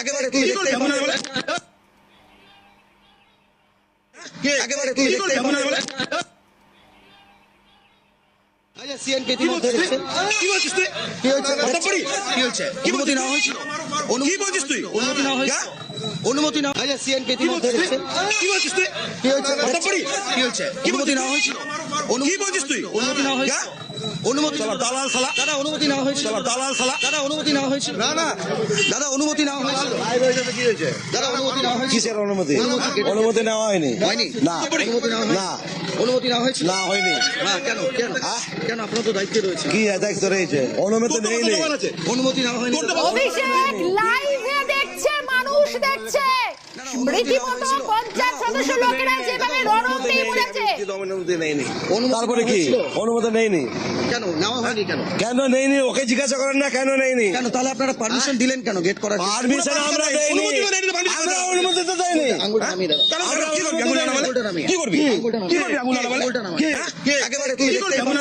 একেবারে তুমি। বলেন? একেবারে তুমি কি? আচ্ছা, ইতিমধ্যে কি বলছিস তুই কি হয়েছে? কি হয়েছে? অনুমতি? নেওয়া হয়েছিল? কি বলছিস তুই অনুমতি নেওয়া হয়েছিল? হ্যাঁ? অনুমতি নেওয়া আচ্ছা, CNP ইতিমধ্যে বলছিস কি বলছিস তুই কি হয়েছে? কথা বলি? কি হয়েছে? অনুমতি নেওয়া হয়েছিল? কি বলছিস তুই অনুমতি নেওয়া হয়েছিল? হ্যাঁ? অনুমতি দালাল শালা। দাদা অনুমতি নেওয়া হয়েছিল দালাল শালা। দাদা অনুমতি নেওয়া হয়েছিল না না দাদা অনুমতি নেওয়া হয়েছিল কি হয়েছে দাদা অনুমতি নেওয়া হয়েছিল কিসের অনুমতি অনুমতি নেওয়া হয়নি হয়নি না অনুমতি নেওয়া না অনুমতি নেওয়া হয়েছিল না হয়নি না কেন কেন হ্যাঁ? কেন আপনার তো দায়িত্বে রয়েছে। কি দায়িত্ব রয়েছে অনুমতি নেই আছে? অনুমতি নেওয়া হয়নি। অভিষেক লাইভে দেখছে মানুষ দেখছে। রীতিমতো পঞ্চায়েত সদস্য লোকেরা যেভাবে উড়েছে অনুমতি নেইনি অনুমতি তারপরে নেওয়া কি? অনুমতি নেইনি কেন? নেওয়া হয়নি কেন? কেন নেইনি ওকে জিজ্ঞাসা করেন না কেন নেইনি কেন? তাহলে আপনারা পারমিশন দিলেন কেন? গেট করার পারমিশন আমরা দেইনি। আমরা। অনুমতি তো দেইনি। আঙ্গুলটা নামিয়ে দাও। আমরা কি করবি? আঙুলটা নামিয়ে। কি করবি? নামিয়ে। কি করবি নামিয়ে। হ্যাঁ? কে? একেবারে কি করবি দেখতেই আঙুল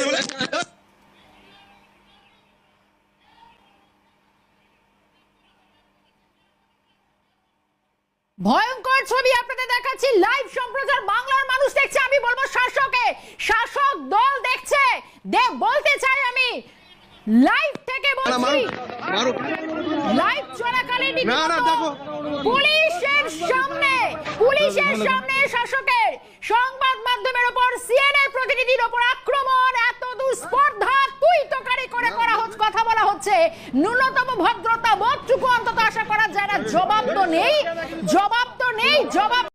ভয়ঙ্কর ছবি আপনাদের দেখাচ্ছি। লাইভ সম্প্রচার বাংলার মানুষ দেখছে আমি বলব শাসকে। শাসক দল দেখছে। দে বলতে চাই আমি। লাইভ থেকে বলছি। লাইভ চলাকালীন না, না, দেখো। পুলিশের সামনে পুলিশের সামনে শাসকের সংবাদ মাধ্যমের ওপর সিএনএ প্রতিনিধির উপর আক্রমণ এত দুস্পর্ধা তুই তোকারি করে করা হচ্ছে কথা বলা হচ্ছে। ন্যূনতম ভদ্রতা বোধটুকু অন্তত আশা করা যায় জবাব তো নেই জবাব তো নেই জবাব